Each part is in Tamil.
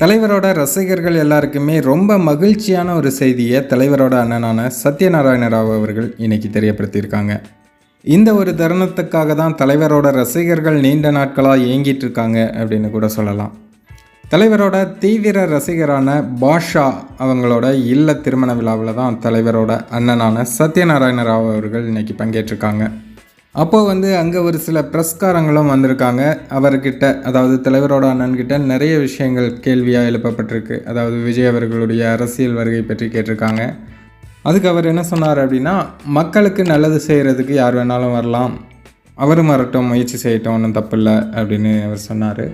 தலைவரோட ரசிகர்கள் எல்லாருக்குமே ரொம்ப மகிழ்ச்சியான ஒரு செய்தியை தலைவரோட அண்ணனான சத்யநாராயண ராவ் அவர்கள் இன்னைக்கு தெரியப்படுத்தியிருக்காங்க. இந்த ஒரு தருணத்துக்காக தான் தலைவரோட ரசிகர்கள் நீண்ட நாட்களாக இயங்கிட்டு இருக்காங்க அப்படின்னு கூட சொல்லலாம். தலைவரோட தீவிர ரசிகரான பாஷா அவங்களோட இல்ல திருமண விழாவில் தான் தலைவரோட அண்ணனான சத்யநாராயண ராவ் அவர்கள் இன்னைக்கு பங்கேற்றிருக்காங்க. அப்போது வந்து அங்கே ஒரு சில பிரஸ்காரங்களும் வந்திருக்காங்க. அவர்கிட்ட அதாவது தலைவரோட அண்ணன்கிட்ட நிறைய விஷயங்கள் கேள்வியாக எழுப்பப்பட்டிருக்கு. அதாவது விஜய் அவர்களுடைய அரசியல் வருகை பற்றி கேட்டிருக்காங்க. அதுக்கு அவர் என்ன சொன்னார் அப்படின்னா மக்களுக்கு நல்லது செய்கிறதுக்கு யார் வேணாலும் வரலாம். அவரும் வரட்டும் முயற்சி செய்யட்டும் ஒன்றும் தப்பில்லை அப்படின்னு அவர் சொன்னார்.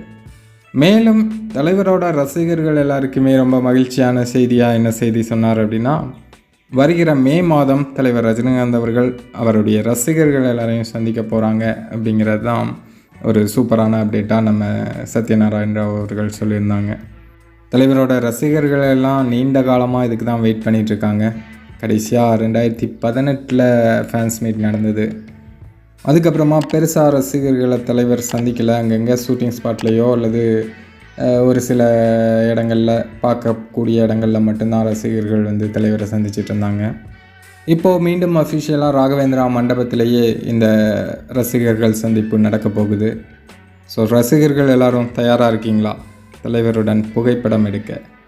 மேலும் தலைவரோட ரசிகர்கள் எல்லாருக்குமே ரொம்ப மகிழ்ச்சியான செய்தியாக என்ன செய்தி சொன்னார் அப்படின்னா வருகிற மே மாதம் தலைவர் ரஜினிகாந்த் அவர்கள் அவருடைய ரசிகர்கள் எல்லாரையும் சந்திக்க போகிறாங்க அப்படிங்கிறது தான் ஒரு சூப்பரான அப்டேட்டாக நம்ம சத்யநாராயண ராவ் அவர்கள் சொல்லியிருந்தாங்க. தலைவரோட ரசிகர்கள் எல்லாம் நீண்ட காலமாக இதுக்கு தான் வெயிட் பண்ணிகிட்ருக்காங்க கடைசியாக ரெண்டாயிரத்தி பதினெட்டில் ஃபேன்ஸ் மீட் நடந்தது. அதுக்கப்புறமா பெருசாக ரசிகர்களை தலைவர் சந்திக்கலை. அங்கங்கே ஷூட்டிங் ஸ்பாட்லேயோ அல்லது ஒரு சில இடங்களில் பார்க்கக்கூடிய இடங்களில் மட்டும்தான் ரசிகர்கள் வந்து தலைவரை சந்திச்சிட்டு இருந்தாங்க. இப்போது மீண்டும் அஃபிஷியலாக ராகவேந்திரா மண்டபத்திலேயே இந்த ரசிகர்கள் சந்திப்பு நடக்க போகுது. ஸோ ரசிகர்கள் எல்லோரும் தயாராக இருக்கீங்களா? தலைவருடன் புகைப்படம் எடுக்க.